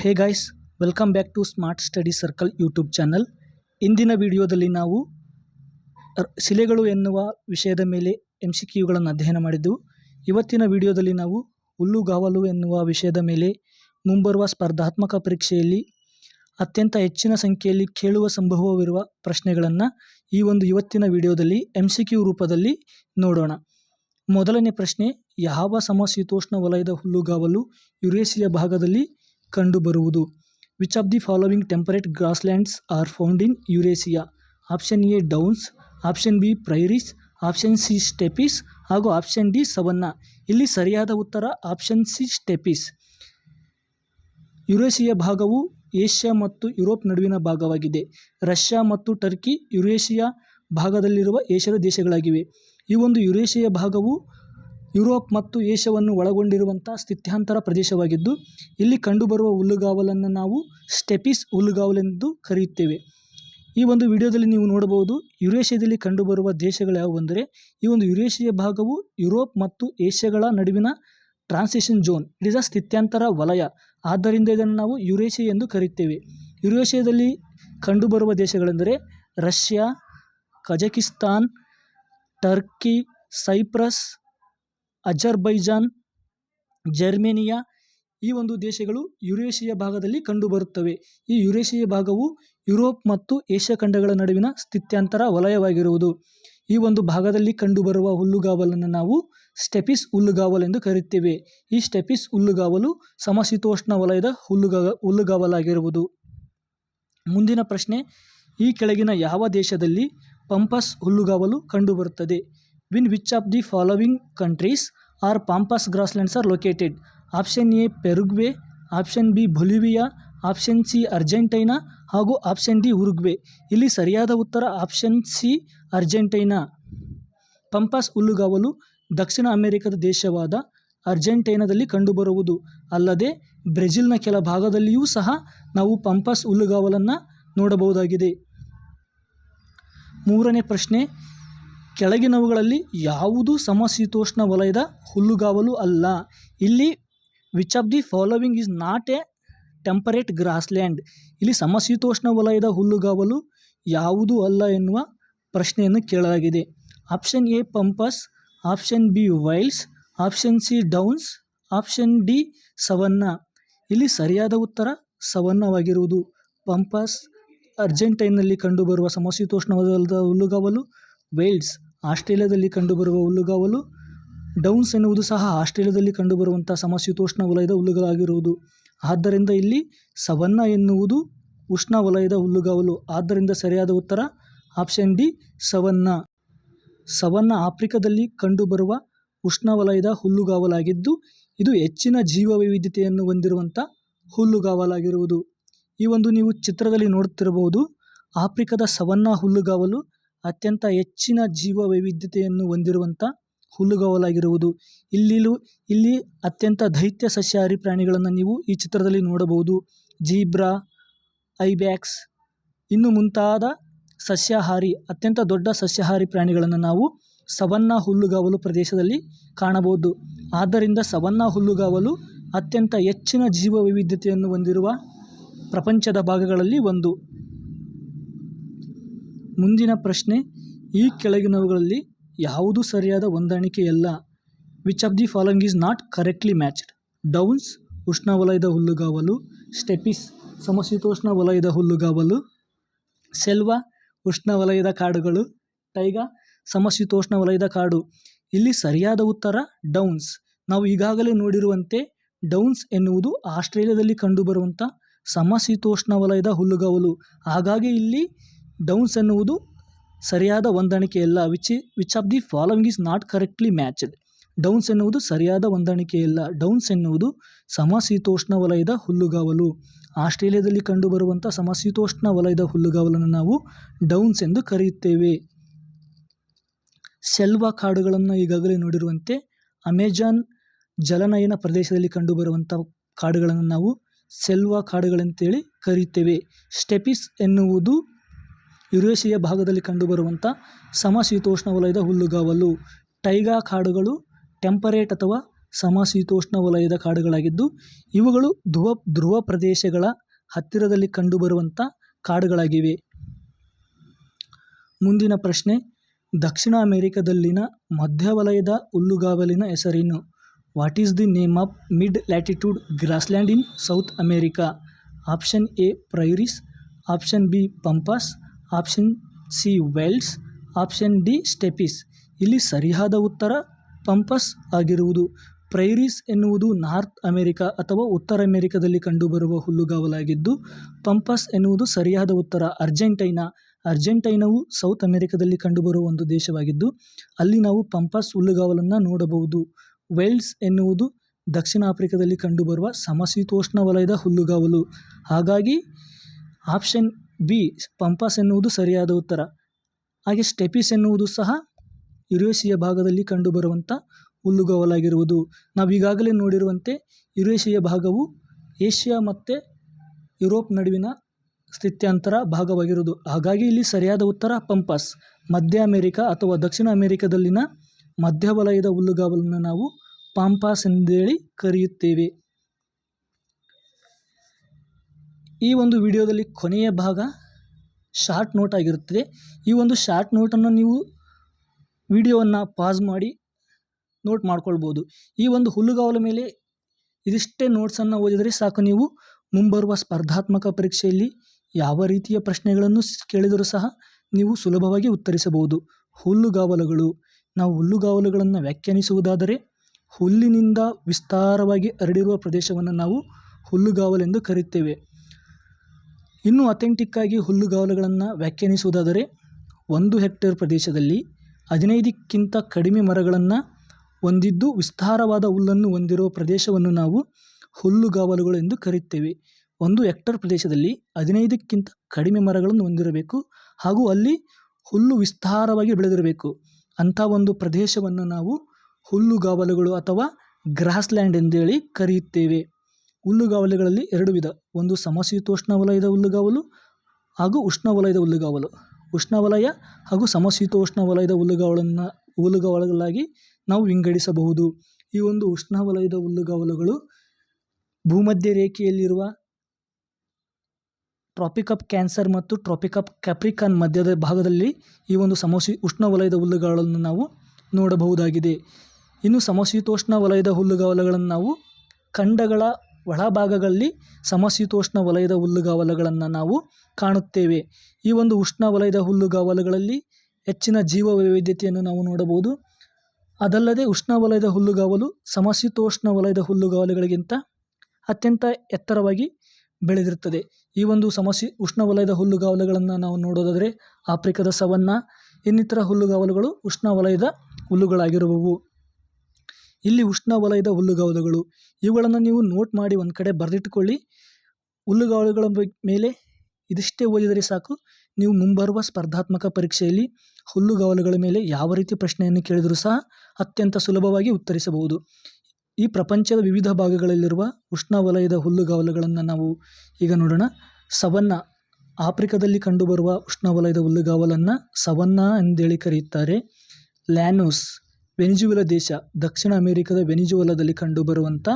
Hey guys welcome back to smart study circle YouTube channel ಇಂದಿನ ವಿಡಿಯೋದಲ್ಲಿ ನಾವು ಶಿಲೆಗಳು ಎನ್ನುವ ವಿಷಯದ ಮೇಲೆ ಎಂ ಸಿ ಕ್ಯೂಗಳನ್ನು ಅಧ್ಯಯನ ಮಾಡಿದ್ದೆವು ಇವತ್ತಿನ ವಿಡಿಯೋದಲ್ಲಿ ನಾವು ಹುಲ್ಲುಗಾವಲು ಎನ್ನುವ ವಿಷಯದ ಮೇಲೆ ಮುಂಬರುವ ಸ್ಪರ್ಧಾತ್ಮಕ ಪರೀಕ್ಷೆಯಲ್ಲಿ ಅತ್ಯಂತ ಹೆಚ್ಚಿನ ಸಂಖ್ಯೆಯಲ್ಲಿ ಕೇಳುವ ಸಂಭವವಿರುವ ಪ್ರಶ್ನೆಗಳನ್ನು ಈ ಒಂದು ಇವತ್ತಿನ ವಿಡಿಯೋದಲ್ಲಿ ಎಂ ಸಿ ಕ್ಯೂ ರೂಪದಲ್ಲಿ ನೋಡೋಣ. ಮೊದಲನೇ ಪ್ರಶ್ನೆ, ಯಾವ ಸಮಶೀತೋಷ್ಣ ವಲಯದ ಹುಲ್ಲುಗಾವಲು ಯುರೇಸಿಯ ಭಾಗದಲ್ಲಿ ಕಂಡುಬರುವುದು. Which of the following temperate grasslands are found in Eurasia option A downs option B prairies option C steppes ಹಾಗೂ ಆಪ್ಷನ್ ಡಿ ಸವನ್ನ ಇಲ್ಲಿ ಸರಿಯಾದ ಉತ್ತರ ಆಪ್ಷನ್ ಸಿ ಸ್ಟೆಪಿಸ್ ಯುರೇಷಿಯಾ ಭಾಗವು ಏಷ್ಯಾ ಮತ್ತು ಯುರೋಪ್ ನಡುವಿನ ಭಾಗವಾಗಿದೆ. ರಷ್ಯಾ ಮತ್ತು ಟರ್ಕಿ ಯುರೇಷಿಯಾ ಭಾಗದಲ್ಲಿರುವ ಏಷ್ಯಾದ ದೇಶಗಳಾಗಿವೆ. ಈ ಒಂದು ಯುರೇಷಿಯಾ ಭಾಗವು ಯುರೋಪ್ ಮತ್ತು ಏಷ್ಯಾವನ್ನು ಒಳಗೊಂಡಿರುವಂಥ ಸ್ಥಿತ್ಯಾಂತರ ಪ್ರದೇಶವಾಗಿದ್ದು, ಇಲ್ಲಿ ಕಂಡುಬರುವ ಹುಲ್ಲುಗಾವಲನ್ನು ನಾವು ಸ್ಟೆಪಿಸ್ ಹುಲ್ಲುಗಾವಲೆಂದು ಕರೆಯುತ್ತೇವೆ. ಈ ಒಂದು ವಿಡಿಯೋದಲ್ಲಿ ನೀವು ನೋಡಬಹುದು, ಯುರೇಷ್ಯಾದಲ್ಲಿ ಕಂಡುಬರುವ ದೇಶಗಳು ಯಾವುವು ಅಂದರೆ, ಈ ಒಂದು ಯುರೇಷಿಯಾ ಭಾಗವು ಯುರೋಪ್ ಮತ್ತು ಏಷ್ಯಾಗಳ ನಡುವಿನ transition zone, it is a ಸ್ಥಿತ್ಯಾಂತರ ವಲಯ. ಆದ್ದರಿಂದ ಇದನ್ನು ನಾವು ಯುರೇಷಿಯ ಎಂದು ಕರೆಯುತ್ತೇವೆ. ಯುರೇಷ್ಯಾದಲ್ಲಿ ಕಂಡುಬರುವ ದೇಶಗಳೆಂದರೆ, Russia, Kazakhstan, Turkey, Cyprus Azerbaijan, Germania ಈ ಒಂದು ದೇಶಗಳು ಯುರೇಷಿಯ ಭಾಗದಲ್ಲಿ ಕಂಡುಬರುತ್ತವೆ. ಈ ಯುರೇಷಿಯ ಭಾಗವು ಯುರೋಪ್ ಮತ್ತು ಏಷ್ಯಾ ಖಂಡಗಳ ನಡುವಿನ ಸ್ಥಿತ್ಯಾಂತರ ವಲಯವಾಗಿರುವುದು. ಈ ಒಂದು ಭಾಗದಲ್ಲಿ ಕಂಡುಬರುವ ಹುಲ್ಲುಗಾವಲನ್ನು ನಾವು ಸ್ಟೆಪಿಸ್ ಹುಲ್ಲುಗಾವಲು ಎಂದು ಕರೆಯುತ್ತೇವೆ. ಈ ಸ್ಟೆಪಿಸ್ ಹುಲ್ಲುಗಾವಲು ಸಮಶೀತೋಷ್ಣ ವಲಯದ ಹುಲ್ಲುಗಾ, ಹುಲ್ಲುಗಾವಲಾಗಿರುವುದು. ಮುಂದಿನ ಪ್ರಶ್ನೆ, ಈ ಕೆಳಗಿನ ಯಾವ ದೇಶದಲ್ಲಿ ಪಂಪಸ್ ಹುಲ್ಲುಗಾವಲು ಕಂಡುಬರುತ್ತದೆ? Win which of the following countries are pampas grasslands are located option A Paraguay option B Bolivia option C Argentina ಹಾಗೂ ಆಪ್ಷನ್ ಡಿ ಉರುಗ್ವೆ ಇಲ್ಲಿ ಸರಿಯಾದ ಉತ್ತರ ಆಪ್ಷನ್ ಸಿ ಅರ್ಜೆಂಟೈನಾ ಪಂಪಾಸ್ ಹುಲ್ಲುಗಾವಲು ದಕ್ಷಿಣ ಅಮೆರಿಕದ ದೇಶವಾದ ಅರ್ಜೆಂಟೈನಾದಲ್ಲಿ ಕಂಡುಬರುವುದು. ಅಲ್ಲದೆ ಬ್ರೆಜಿಲ್ನ ಕೆಲ ಭಾಗದಲ್ಲಿಯೂ ಸಹ ನಾವು ಪಂಪಾಸ್ ಹುಲ್ಲುಗಾವಲನ್ನು ನೋಡಬಹುದಾಗಿದೆ. ಮೂರನೇ ಪ್ರಶ್ನೆ ಕೆಳಗಿನವುಗಳಲ್ಲಿ ಯಾವುದೂ ಸಮಶೀತೋಷ್ಣ ವಲಯದ ಹುಲ್ಲುಗಾವಲು ಅಲ್ಲ. ಇಲ್ಲಿ which of the following is not a temperate grassland ಇಲ್ಲಿ ಸಮಶೀತೋಷ್ಣ ವಲಯದ ಹುಲ್ಲುಗಾವಲು ಯಾವುದೂ ಅಲ್ಲ ಎನ್ನುವ ಪ್ರಶ್ನೆಯನ್ನು ಕೇಳಲಾಗಿದೆ. Option A pampas option B velds option C downs option D savanna ಇಲ್ಲಿ ಸರಿಯಾದ ಉತ್ತರ ಸವನ್ನವಾಗಿರುವುದು ಪಂಪಸ್ ಅರ್ಜೆಂಟೈನ್ನಲ್ಲಿ ಕಂಡುಬರುವ ಸಮಶೀತೋಷ್ಣ ವಲಯದ ಹುಲ್ಲುಗಾವಲು ವೇಲ್ಸ್ ಆಸ್ಟ್ರೇಲಿಯಾದಲ್ಲಿ ಕಂಡುಬರುವ ಹುಲ್ಲುಗಾವಲು, ಡೌನ್ಸ್ ಎನ್ನುವುದು ಸಹ ಆಸ್ಟ್ರೇಲಿಯಾದಲ್ಲಿ ಕಂಡುಬರುವಂಥ ಸಮಶೀತೋಷ್ಣ ವಲಯದ ಹುಲ್ಲುಗಳಾಗಿರುವುದು. ಆದ್ದರಿಂದ ಇಲ್ಲಿ ಸವನ್ನ ಎನ್ನುವುದು ಉಷ್ಣ ವಲಯದ ಹುಲ್ಲುಗಾವಲು. ಆದ್ದರಿಂದ ಸರಿಯಾದ ಉತ್ತರ, ಆಪ್ಷನ್ ಡಿ ಸವನ್ನ ಸವನ್ನ ಆಫ್ರಿಕಾದಲ್ಲಿ ಕಂಡುಬರುವ ಉಷ್ಣವಲಯದ ಹುಲ್ಲುಗಾವಲಾಗಿದ್ದು, ಇದು ಹೆಚ್ಚಿನ ಜೀವ ವೈವಿಧ್ಯತೆಯನ್ನು ಹೊಂದಿರುವಂಥ ಹುಲ್ಲುಗಾವಲಾಗಿರುವುದು. ಈ ಒಂದು ನೀವು ಚಿತ್ರದಲ್ಲಿ ನೋಡುತ್ತಿರಬಹುದು, ಆಫ್ರಿಕಾದ ಸವನ್ನ ಹುಲ್ಲುಗಾವಲು ಅತ್ಯಂತ ಹೆಚ್ಚಿನ ಜೀವ ವೈವಿಧ್ಯತೆಯನ್ನು ಹೊಂದಿರುವಂಥ ಹುಲ್ಲುಗಾವಲಾಗಿರುವುದು. ಇಲ್ಲಿಲು, ಇಲ್ಲಿ ಅತ್ಯಂತ ದೈತ್ಯ ಸಸ್ಯಾಹಾರಿ ಪ್ರಾಣಿಗಳನ್ನು ನೀವು ಈ ಚಿತ್ರದಲ್ಲಿ ನೋಡಬಹುದು. ಜೀಬ್ರಾ, ಐಬ್ಯಾಕ್ಸ್, ಇನ್ನು ಮುಂತಾದ ಸಸ್ಯಾಹಾರಿ, ಅತ್ಯಂತ ದೊಡ್ಡ ಸಸ್ಯಾಹಾರಿ ಪ್ರಾಣಿಗಳನ್ನು ನಾವು ಸವನ್ನ ಹುಲ್ಲುಗಾವಲು ಪ್ರದೇಶದಲ್ಲಿ ಕಾಣಬಹುದು. ಆದ್ದರಿಂದ ಸವನ್ನ ಹುಲ್ಲುಗಾವಲು ಅತ್ಯಂತ ಹೆಚ್ಚಿನ ಜೀವ ವೈವಿಧ್ಯತೆಯನ್ನು ಹೊಂದಿರುವ ಪ್ರಪಂಚದ ಭಾಗಗಳಲ್ಲಿ ಒಂದು. ಮುಂದಿನ ಪ್ರಶ್ನೆ, ಈ ಕೆಳಗಿನವುಗಳಲ್ಲಿ ಯಾವುದು ಸರಿಯಾದ ಹೊಂದಾಣಿಕೆಯಲ್ಲ. Which of the following is not correctly matched downs ಉಷ್ಣವಲಯದ ಹುಲ್ಲುಗಾವಲು. ಸ್ಟೆಪಿಸ್ ಸಮಶೀತೋಷ್ಣ ವಲಯದ ಹುಲ್ಲುಗಾವಲು. ಸೆಲ್ವ ಉಷ್ಣವಲಯದ ಕಾಡುಗಳು. ಟೈಗ ಸಮಶೀತೋಷ್ಣ ವಲಯದ ಕಾಡು. ಇಲ್ಲಿ ಸರಿಯಾದ ಉತ್ತರ ಡೌನ್ಸ್ ನಾವು ಈಗಾಗಲೇ ನೋಡಿರುವಂತೆ ಡೌನ್ಸ್ ಎನ್ನುವುದು ಆಸ್ಟ್ರೇಲಿಯಾದಲ್ಲಿ ಕಂಡುಬರುವಂಥ ಸಮಶೀತೋಷ್ಣ ವಲಯದ ಹುಲ್ಲುಗಾವಲು. ಹಾಗಾಗಿ ಇಲ್ಲಿ ಡೌನ್ಸ್ ಎನ್ನುವುದು ಸರಿಯಾದ ಹೊಂದಾಣಿಕೆಯಲ್ಲ. Which which of the following is not correctly matched downs ಎನ್ನುವುದು ಸರಿಯಾದ ಹೊಂದಾಣಿಕೆಯಲ್ಲ. ಡೌನ್ಸ್ ಎನ್ನುವುದು ಸಮಶೀತೋಷ್ಣ ವಲಯದ ಹುಲ್ಲುಗಾವಲು. ಆಸ್ಟ್ರೇಲಿಯಾದಲ್ಲಿ ಕಂಡುಬರುವಂಥ ಸಮಶೀತೋಷ್ಣ ವಲಯದ ಹುಲ್ಲುಗಾವಲನ್ನು ನಾವು ಡೌನ್ಸ್ ಎಂದು ಕರೆಯುತ್ತೇವೆ. ಸೆಲ್ವ ಕಾಡುಗಳನ್ನು ಈಗಾಗಲೇ ನೋಡಿರುವಂತೆ ಅಮೆಜಾನ್ ಜಲನಯನ ಪ್ರದೇಶದಲ್ಲಿ ಕಂಡುಬರುವಂಥ ಕಾಡುಗಳನ್ನು ನಾವು ಸೆಲ್ವ ಕಾಡುಗಳಂತೇಳಿ ಕರೆಯುತ್ತೇವೆ. ಸ್ಟೆಪಿಸ್ ಎನ್ನುವುದು ಯುರೇಷಿಯಾ ಭಾಗದಲ್ಲಿ ಕಂಡುಬರುವಂಥ ಸಮಶೀತೋಷ್ಣ ವಲಯದ ಹುಲ್ಲುಗಾವಲು. ಟೈಗಾ ಕಾಡುಗಳು ಟೆಂಪರೇಟ್ ಅಥವಾ ಸಮಶೀತೋಷ್ಣ ವಲಯದ ಕಾಡುಗಳಾಗಿದ್ದು, ಇವುಗಳು ಧ್ರುವ ಧ್ರುವ ಪ್ರದೇಶಗಳ ಹತ್ತಿರದಲ್ಲಿ ಕಂಡುಬರುವಂಥ ಕಾಡುಗಳಾಗಿವೆ. ಮುಂದಿನ ಪ್ರಶ್ನೆ, ದಕ್ಷಿಣ ಅಮೆರಿಕದಲ್ಲಿನ ಮಧ್ಯವಲಯದ ಹುಲ್ಲುಗಾವಲಿನ ಹೆಸರೇನು? What is the name of mid latitude grassland in South America option A prairies option B pampas option C velds, option D steppes. ಇಲ್ಲಿ ಸರಿಯಾದ ಉತ್ತರ ಪಂಪಸ್ ಆಗಿರುವುದು. ಪ್ರೈರೀಸ್ ಎನ್ನುವುದು ನಾರ್ತ್ ಅಮೆರಿಕಾ ಅಥವಾ ಉತ್ತರ ಅಮೆರಿಕದಲ್ಲಿ ಕಂಡುಬರುವ ಹುಲ್ಲುಗಾವಲಾಗಿದ್ದು, ಪಂಪಸ್ ಎನ್ನುವುದು ಸರಿಯಾದ ಉತ್ತರ ಅರ್ಜೆಂಟೈನಾ. ಅರ್ಜೆಂಟೈನಾವು ಸೌತ್ ಅಮೆರಿಕದಲ್ಲಿ ಕಂಡುಬರುವ ಒಂದು ದೇಶವಾಗಿದ್ದು, ಅಲ್ಲಿ ನಾವು ಪಂಪಸ್ ಹುಲ್ಲುಗಾವಲನ್ನು ನೋಡಬಹುದು. ವೆಲ್ಸ್ ಎನ್ನುವುದು ದಕ್ಷಿಣ ಆಫ್ರಿಕಾದಲ್ಲಿ ಕಂಡುಬರುವ ಸಮಶೀತೋಷ್ಣ ವಲಯದ ಹುಲ್ಲುಗಾವಲು. ಹಾಗಾಗಿ, ಆಪ್ಷನ್ ಬಿ, ಪಂಪಸ್ ಎನ್ನುವುದು ಸರಿಯಾದ ಉತ್ತರ. ಹಾಗೆ ಸ್ಟೆಪಿಸ್ ಎನ್ನುವುದು ಸಹ ಯುರೇಷಿಯ ಭಾಗದಲ್ಲಿ ಕಂಡುಬರುವಂಥ ಹುಲ್ಲುಗಾವಲಾಗಿರುವುದು. ನಾವು ಈಗಾಗಲೇ ನೋಡಿರುವಂತೆ ಯುರೇಷಿಯ ಭಾಗವು ಏಷ್ಯಾ ಮತ್ತು ಯುರೋಪ್ ನಡುವಿನ ಸ್ಥಿತ್ಯಂತರ ಭಾಗವಾಗಿರುವುದು. ಹಾಗಾಗಿ ಇಲ್ಲಿ ಸರಿಯಾದ ಉತ್ತರ ಪಂಪಸ್. ಮಧ್ಯ ಅಮೆರಿಕ ಅಥವಾ ದಕ್ಷಿಣ ಅಮೆರಿಕದಲ್ಲಿನ ಮಧ್ಯವಲಯದ ಹುಲ್ಲುಗಾವಲನ್ನು ನಾವು ಪಂಪಾಸ್ ಎಂದೇಳಿ ಕರೆಯುತ್ತೇವೆ. ಈ ಒಂದು ವಿಡಿಯೋದಲ್ಲಿ ಕೊನೆಯ ಭಾಗ ಶಾರ್ಟ್ ನೋಟ್ ಆಗಿರುತ್ತದೆ. ಈ ಒಂದು ಶಾರ್ಟ್ ನೋಟನ್ನು ನೀವು ವಿಡಿಯೋವನ್ನು ಪಾಸ್ ಮಾಡಿ ನೋಟ್ ಮಾಡ್ಕೊಳ್ಬೋದು. ಈ ಒಂದು ಹುಲ್ಲುಗಾವಲ ಮೇಲೆ ಇದಿಷ್ಟೇ ನೋಟ್ಸನ್ನು ಓದಿದರೆ ಸಾಕು. ನೀವು ಮುಂಬರುವ ಸ್ಪರ್ಧಾತ್ಮಕ ಪರೀಕ್ಷೆಯಲ್ಲಿ ಯಾವ ರೀತಿಯ ಪ್ರಶ್ನೆಗಳನ್ನು ಕೇಳಿದರೂ ಸಹ ನೀವು ಸುಲಭವಾಗಿ ಉತ್ತರಿಸಬಹುದು. ಹುಲ್ಲುಗಾವಲುಗಳು. ನಾವು ಹುಲ್ಲುಗಾವಲುಗಳನ್ನು ವ್ಯಾಖ್ಯಾನಿಸುವುದಾದರೆ ಹುಲ್ಲಿನಿಂದ ವಿಸ್ತಾರವಾಗಿ ಹರಡಿರುವ ಪ್ರದೇಶವನ್ನು ನಾವು ಹುಲ್ಲುಗಾವಲೆಂದು ಕರೆಯುತ್ತೇವೆ. ಇನ್ನು ಅಥೆಂಟಿಕ್ಕಾಗಿ ಹುಲ್ಲುಗಾವಲುಗಳನ್ನು ವ್ಯಾಖ್ಯಾನಿಸುವುದಾದರೆ, ಒಂದು ಹೆಕ್ಟೇರ್ ಪ್ರದೇಶದಲ್ಲಿ ಹದಿನೈದಕ್ಕಿಂತ ಕಡಿಮೆ ಮರಗಳನ್ನು ಹೊಂದಿದ್ದು ವಿಸ್ತಾರವಾದ ಹುಲ್ಲನ್ನು ಹೊಂದಿರುವ ಪ್ರದೇಶವನ್ನು ನಾವು ಹುಲ್ಲುಗಾವಲುಗಳು ಎಂದು ಕರೆಯುತ್ತೇವೆ ಒಂದು ಹೆಕ್ಟರ್ ಪ್ರದೇಶದಲ್ಲಿ ಹದಿನೈದಕ್ಕಿಂತ ಕಡಿಮೆ ಮರಗಳನ್ನು ಹೊಂದಿರಬೇಕು ಹಾಗೂ ಅಲ್ಲಿ ಹುಲ್ಲು ವಿಸ್ತಾರವಾಗಿ ಬೆಳೆದಿರಬೇಕು. ಅಂಥ ಒಂದು ಪ್ರದೇಶವನ್ನು ನಾವು ಹುಲ್ಲುಗಾವಲುಗಳು ಅಥವಾ ಗ್ರಾಸ್ಲ್ಯಾಂಡ್ ಎಂದೇಳಿ ಕರೆಯುತ್ತೇವೆ ಹುಲ್ಲುಗಾವಲುಗಳಲ್ಲಿ ಎರಡು ವಿಧ. ಒಂದು ಸಮಶೀತೋಷ್ಣ ವಲಯದ ಹುಲ್ಲುಗಾವಲು ಹಾಗೂ ಉಷ್ಣವಲಯದ ಹುಲ್ಲುಗಾವಲು ಉಷ್ಣವಲಯ ಹಾಗೂ ಸಮಶೀತೋಷ್ಣ ವಲಯದ ಹುಲ್ಲುಗಾವಲನ್ನು ಹುಲ್ಲುಗಾವಲುಗಳಾಗಿ ನಾವು ವಿಂಗಡಿಸಬಹುದು. ಈ ಒಂದು ಉಷ್ಣವಲಯದ ಹುಲ್ಲುಗಾವಲುಗಳು ಭೂಮಧ್ಯ ರೇಖೆಯಲ್ಲಿರುವ ಟ್ರಾಪಿಕ್ ಆಫ್ ಕ್ಯಾನ್ಸರ್ ಮತ್ತು ಟ್ರಾಪಿಕ್ ಆಫ್ ಕ್ಯಾಪ್ರಿಕಾನ್ ಮಧ್ಯದ ಭಾಗದಲ್ಲಿ ಈ ಒಂದು ಸಮಶೀ, ಉಷ್ಣವಲಯದ ಹುಲ್ಲುಗಾವಲನ್ನು ನಾವು ನೋಡಬಹುದಾಗಿದೆ. ಇನ್ನು ಸಮಶೀತೋಷ್ಣ ವಲಯದ ಹುಲ್ಲುಗಾವಲುಗಳನ್ನು ನಾವು ಖಂಡಗಳ ಒಳಭಾಗಗಳಲ್ಲಿ ಸಮಶೀತೋಷ್ಣ ವಲಯದ ಹುಲ್ಲುಗಾವಲುಗಳನ್ನು ನಾವು ಕಾಣುತ್ತೇವೆ. ಈ ಒಂದು ಉಷ್ಣ ವಲಯದ ಹುಲ್ಲುಗಾವಲುಗಳಲ್ಲಿ ಹೆಚ್ಚಿನ ಜೀವ ವೈವಿಧ್ಯತೆಯನ್ನು ನಾವು ನೋಡಬಹುದು. ಅದಲ್ಲದೆ ಉಷ್ಣವಲಯದ ಹುಲ್ಲುಗಾವಲು ಸಮಶೀತೋಷ್ಣ ವಲಯದ ಹುಲ್ಲುಗಾವಲುಗಳಿಗಿಂತ ಅತ್ಯಂತ ಎತ್ತರವಾಗಿ ಬೆಳೆದಿರುತ್ತದೆ. ಈ ಒಂದು ಸಮಶಿ ಉಷ್ಣವಲಯದ ಹುಲ್ಲುಗಾವಲುಗಳನ್ನು ನಾವು ನೋಡೋದಾದರೆ ಆಫ್ರಿಕಾದ ಸವನ್ನ, ಇನ್ನಿತರ ಹುಲ್ಲುಗಾವಲುಗಳು ಉಷ್ಣವಲಯದ ಹುಲ್ಲುಗಳಾಗಿರುವವು. ಇಲ್ಲಿ ಉಷ್ಣವಲಯದ ಹುಲ್ಲುಗಾವಲುಗಳು. ಇವುಗಳನ್ನು ನೀವು ನೋಟ್ ಮಾಡಿ ಒಂದು ಕಡೆ ಬರೆದಿಟ್ಟುಕೊಳ್ಳಿ ಹುಲ್ಲುಗಾವಲುಗಳ ಮೇಲೆ ಇದಿಷ್ಟೇ ಓದಿದರೆ ಸಾಕು. ನೀವು ಮುಂಬರುವ ಸ್ಪರ್ಧಾತ್ಮಕ ಪರೀಕ್ಷೆಯಲ್ಲಿ ಹುಲ್ಲುಗಾವಲುಗಳ ಮೇಲೆ ಯಾವ ರೀತಿ ಪ್ರಶ್ನೆಯನ್ನು ಕೇಳಿದರೂ ಸಹ ಅತ್ಯಂತ ಸುಲಭವಾಗಿ ಉತ್ತರಿಸಬಹುದು. ಈ ಪ್ರಪಂಚದ ವಿವಿಧ ಭಾಗಗಳಲ್ಲಿರುವ ಉಷ್ಣವಲಯದ ಹುಲ್ಲುಗಾವಲುಗಳನ್ನು ನಾವು ಈಗ ನೋಡೋಣ. ಸವನ್ನ, ಆಫ್ರಿಕಾದಲ್ಲಿ ಕಂಡುಬರುವ ಉಷ್ಣವಲಯದ ಹುಲ್ಲುಗಾವಲನ್ನು ಸವನ್ನ ಎಂದೇಳಿ ಕರೆಯುತ್ತಾರೆ. ಲ್ಯಾನೋಸ್ ವೆನಿಜುವೆಲಾ ದೇಶ, ದಕ್ಷಿಣ ಅಮೆರಿಕದ ವೆನಿಜುವೆಲಾದಲ್ಲಿ ಕಂಡುಬರುವಂಥ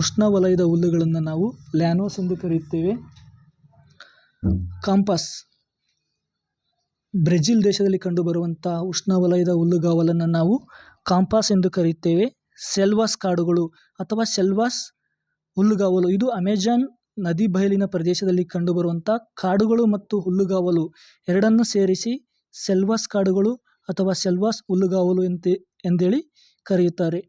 ಉಷ್ಣವಲಯದ ಹುಲ್ಲುಗಳನ್ನು ನಾವು ಲ್ಯಾನೋಸ್ ಎಂದು ಕರೆಯುತ್ತೇವೆ. ಕಾಂಪಸ್, ಬ್ರೆಜಿಲ್ ದೇಶದಲ್ಲಿ ಕಂಡುಬರುವಂಥ ಉಷ್ಣವಲಯದ ಹುಲ್ಲುಗಾವಲನ್ನು ನಾವು ಕಾಂಪಾಸ್ ಎಂದು ಕರೆಯುತ್ತೇವೆ. ಸೆಲ್ವಾಸ್ ಕಾಡುಗಳು ಅಥವಾ ಸೆಲ್ವಾಸ್ ಹುಲ್ಲುಗಾವಲು, ಇದು ಅಮೆಜಾನ್ ನದಿ ಬಯಲಿನ ಪ್ರದೇಶದಲ್ಲಿ ಕಂಡುಬರುವಂಥ ಕಾಡುಗಳು ಮತ್ತು ಹುಲ್ಲುಗಾವಲು ಎರಡನ್ನು ಸೇರಿಸಿ ಸೆಲ್ವಾಸ್ ಕಾಡುಗಳು ಅಥವಾ ಸೆಲ್ವಾಸ್ ಹುಲ್ಲುಗಾವಲು ಎಂತೆ ಎಂದೇಳಿ ಕರೆಯುತ್ತಾರೆ.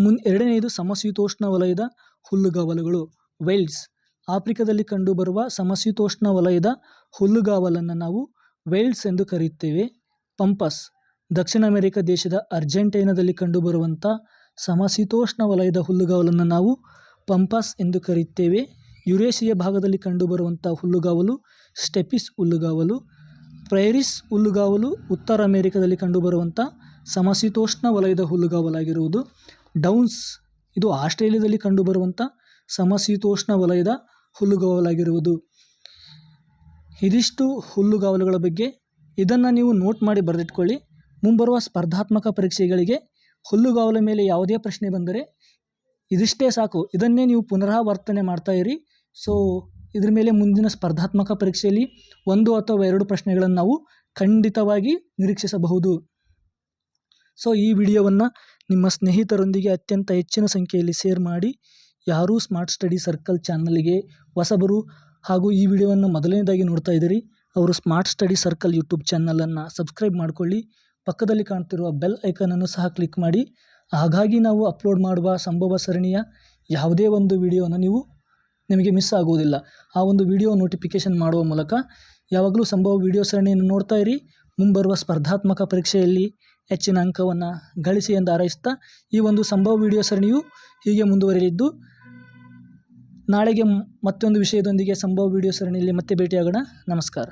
ಮುನ್ ಎರಡನೆಯದು ಸಮಶೀತೋಷ್ಣ ವಲಯದ ಹುಲ್ಲುಗಾವಲುಗಳು. ವೈಲ್ಡ್ಸ್ ಆಫ್ರಿಕಾದಲ್ಲಿ ಕಂಡುಬರುವ ಸಮಶೀತೋಷ್ಣ ವಲಯದ ಹುಲ್ಲುಗಾವಲನ್ನು ನಾವು ವೈಲ್ಡ್ಸ್ ಎಂದು ಕರೆಯುತ್ತೇವೆ. ಪಂಪಸ್, ದಕ್ಷಿಣ ಅಮೆರಿಕ ದೇಶದ ಅರ್ಜೆಂಟೈನಾದಲ್ಲಿ ಕಂಡುಬರುವಂಥ ಸಮಶೀತೋಷ್ಣ ವಲಯದ ಹುಲ್ಲುಗಾವಲನ್ನು ನಾವು ಪಂಪಸ್ ಎಂದು ಕರೆಯುತ್ತೇವೆ. ಯುರೇಷಿಯ ಭಾಗದಲ್ಲಿ ಕಂಡುಬರುವಂಥ ಹುಲ್ಲುಗಾವಲು ಸ್ಟೆಪಿಸ್ ಹುಲ್ಲುಗಾವಲು. ಪ್ರೈರಿಸ್ ಹುಲ್ಲುಗಾವಲು ಉತ್ತರ ಅಮೆರಿಕದಲ್ಲಿ ಕಂಡುಬರುವಂಥ ಸಮಶೀತೋಷ್ಣ ವಲಯದ ಹುಲ್ಲುಗಾವಲಾಗಿರುವುದು. ಡೌನ್ಸ್, ಇದು ಆಸ್ಟ್ರೇಲಿಯಾದಲ್ಲಿ ಕಂಡುಬರುವಂಥ ಸಮಶೀತೋಷ್ಣ ವಲಯದ ಹುಲ್ಲುಗಾವಲಾಗಿರುವುದು. ಇದಿಷ್ಟು ಹುಲ್ಲುಗಾವಲುಗಳ ಬಗ್ಗೆ. ಇದನ್ನು ನೀವು ನೋಟ್ ಮಾಡಿ ಬರೆದಿಟ್ಕೊಳ್ಳಿ. ಮುಂಬರುವ ಸ್ಪರ್ಧಾತ್ಮಕ ಪರೀಕ್ಷೆಗಳಿಗೆ ಹುಲ್ಲುಗಾವಲ ಮೇಲೆ ಯಾವುದೇ ಪ್ರಶ್ನೆ ಬಂದರೆ ಇದಿಷ್ಟೇ ಸಾಕು. ಇದನ್ನೇ ನೀವು ಪುನರಾವರ್ತನೆ ಮಾಡ್ತಾ ಇರಿ. ಸೊ ಇದ್ರ ಮೇಲೆ ಮುಂದಿನ ಸ್ಪರ್ಧಾತ್ಮಕ ಪರೀಕ್ಷೆಯಲ್ಲಿ ಒಂದು ಅಥವಾ ಎರಡು ಪ್ರಶ್ನೆಗಳನ್ನು ನಾವು ಖಂಡಿತವಾಗಿ ನಿರೀಕ್ಷಿಸಬಹುದು. ಸೊ ಈ ವಿಡಿಯೋವನ್ನು ನಿಮ್ಮ ಸ್ನೇಹಿತರೊಂದಿಗೆ ಅತ್ಯಂತ ಹೆಚ್ಚಿನ ಸಂಖ್ಯೆಯಲ್ಲಿ ಶೇರ್ ಮಾಡಿ, ಯಾರೂ ಸ್ಮಾರ್ಟ್ ಸ್ಟಡಿ ಸರ್ಕಲ್ ಚಾನಲ್ಗೆ ಹೊಸಬರು ಹಾಗೂ ಈ ವಿಡಿಯೋವನ್ನು ಮೊದಲನೇದಾಗಿ ನೋಡ್ತಾ ಇದ್ದೀರಿ, ಅವರು ಸ್ಮಾರ್ಟ್ ಸ್ಟಡಿ ಸರ್ಕಲ್ ಯೂಟ್ಯೂಬ್ ಚಾನಲನ್ನು ಸಬ್ಸ್ಕ್ರೈಬ್ ಮಾಡಿಕೊಳ್ಳಿ, ಪಕ್ಕದಲ್ಲಿ ಕಾಣ್ತಿರುವ ಬೆಲ್ ಐಕನನ್ನು ಸಹ ಕ್ಲಿಕ್ ಮಾಡಿ, ಹಾಗಾಗಿ ನಾವು ಅಪ್ಲೋಡ್ ಮಾಡುವ ಸಂಭವ ಸರಣಿಯ ಯಾವುದೇ ಒಂದು ವಿಡಿಯೋನ ನೀವು ನಿಮಗೆ ಮಿಸ್ ಆಗುವುದಿಲ್ಲ. ಆ ಒಂದು ವಿಡಿಯೋ ನೋಟಿಫಿಕೇಷನ್ ಮಾಡುವ ಮೂಲಕ ಯಾವಾಗಲೂ ಸಂಭವ ವಿಡಿಯೋ ಸರಣಿಯನ್ನು ನೋಡ್ತಾ ಇರಿ. ಮುಂಬರುವ ಸ್ಪರ್ಧಾತ್ಮಕ ಪರೀಕ್ಷೆಯಲ್ಲಿ ಹೆಚ್ಚಿನ ಅಂಕವನ್ನು ಗಳಿಸಿ ಎಂದು ಹಾರೈಸ್ತಾ ಈ ಒಂದು ಸಂಭವ ವಿಡಿಯೋ ಸರಣಿಯು ಹೀಗೆ ಮುಂದುವರಿಯಲಿದ್ದು, ನಾಳೆಗೆ ಮತ್ತೊಂದು ವಿಷಯದೊಂದಿಗೆ ಸಂಭವ ವಿಡಿಯೋ ಸರಣಿಯಲ್ಲಿ ಮತ್ತೆ ಭೇಟಿಯಾಗೋಣ. ನಮಸ್ಕಾರ.